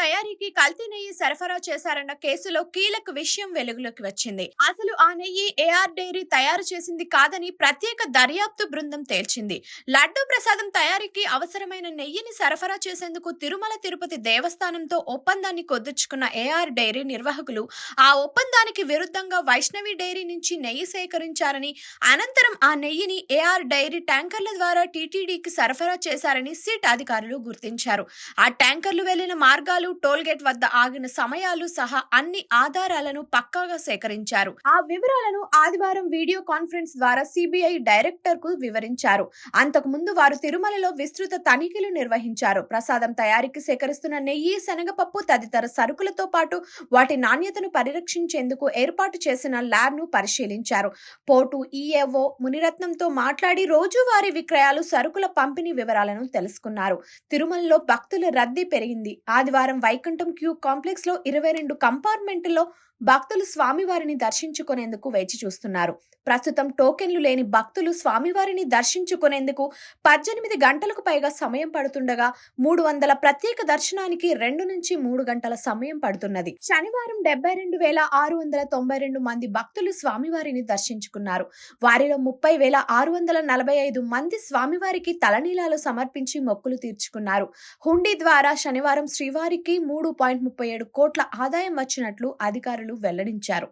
తయారీకి కల్తీ నెయ్యి సరఫరా చేశారన్న కేసులో కీలక విషయం వెలుగులోకి వచ్చింది. అసలు ఆ నెయ్యి ఏఆర్ డైరీ తయారు చేసింది కాదని ప్రత్యేక దర్యాప్తు బృందం తేల్చింది. లడ్డూ ప్రసాదం తయారీకి అవసరమైన నెయ్యిని సరఫరా చేసేందుకు తిరుమల తిరుపతి దేవస్థానంతో ఒప్పందాన్ని కుదుర్చుకున్న ఏఆర్ డైరీ నిర్వాహకులు ఆ ఒప్పందానికి విరుద్ధంగా వైష్ణవి డైరీ నుంచి నెయ్యి సేకరించారని అనంతరం ఆ నెయ్యిని ఏఆర్ డైరీ ట్యాంకర్ల ద్వారా టీటీడీకి సరఫరా చేశారని సిట్ అధికారులు గుర్తించారు. ఆ ట్యాంకర్లు వెళ్ళిన మార్గాలు టోల్గేట్ వద్ద ఆగిన సమయాలు సహా అన్ని ఆధారాలను పక్కాగా సేకరించారు. ఆ వివరాలను ఆదివారం వీడియో కాన్ఫరెన్స్ ద్వారా సిబిఐ డైరెక్టర్కు వివరించారు. అంతకు ముందు వారు తిరుమలలో విస్తృత తనిఖీలు నిర్వహించారు. ప్రసాదం తయారీకి సేకరిస్తున్న నెయ్యి శనగపప్పు తదితర సరుకులతో పాటు వాటి నాణ్యతను పరిరక్షించేందుకు ఏర్పాటు చేసిన ల్యాబ్ను పరిశీలించారు. పోటు ఈఏఓ మునిరత్నంతో మాట్లాడి రోజువారీ విక్రయాలు సరుకుల పంపిణీ వివరాలను తెలుసుకున్నారు. తిరుమలలో భక్తుల రద్దీ పెరిగింది. ఆదివారం వైకుంఠం క్యూ కాంప్లెక్స్లో ఇరవై రెండు కంపార్ట్మెంట్లో భక్తులు స్వామివారిని దర్శించుకునేందుకు వేచి చూస్తున్నారు. ప్రస్తుతం టోకెన్లు లేని భక్తులు స్వామివారిని దర్శించుకునేందుకు పద్దెనిమిది గంటలకు పైగా సమయం పడుతుండగా మూడు వందల ప్రత్యేక దర్శనానికి రెండు నుంచి మూడు గంటల సమయం పడుతున్నది. శనివారం డెబ్బై రెండు వేల ఆరు వందల తొంభై రెండు మంది భక్తులు స్వామివారిని దర్శించుకున్నారు. వారిలో ముప్పై వేల ఆరు వందల నలభై ఐదు మంది స్వామివారికి తలనీలాలు సమర్పించి మొక్కులు తీర్చుకున్నారు. హుండీ ద్వారా శనివారం శ్రీవారికి మూడు పాయింట్ ముప్పై ఏడు కోట్ల ఆదాయం వచ్చినట్లు అధికారులు వెల్లడించారు.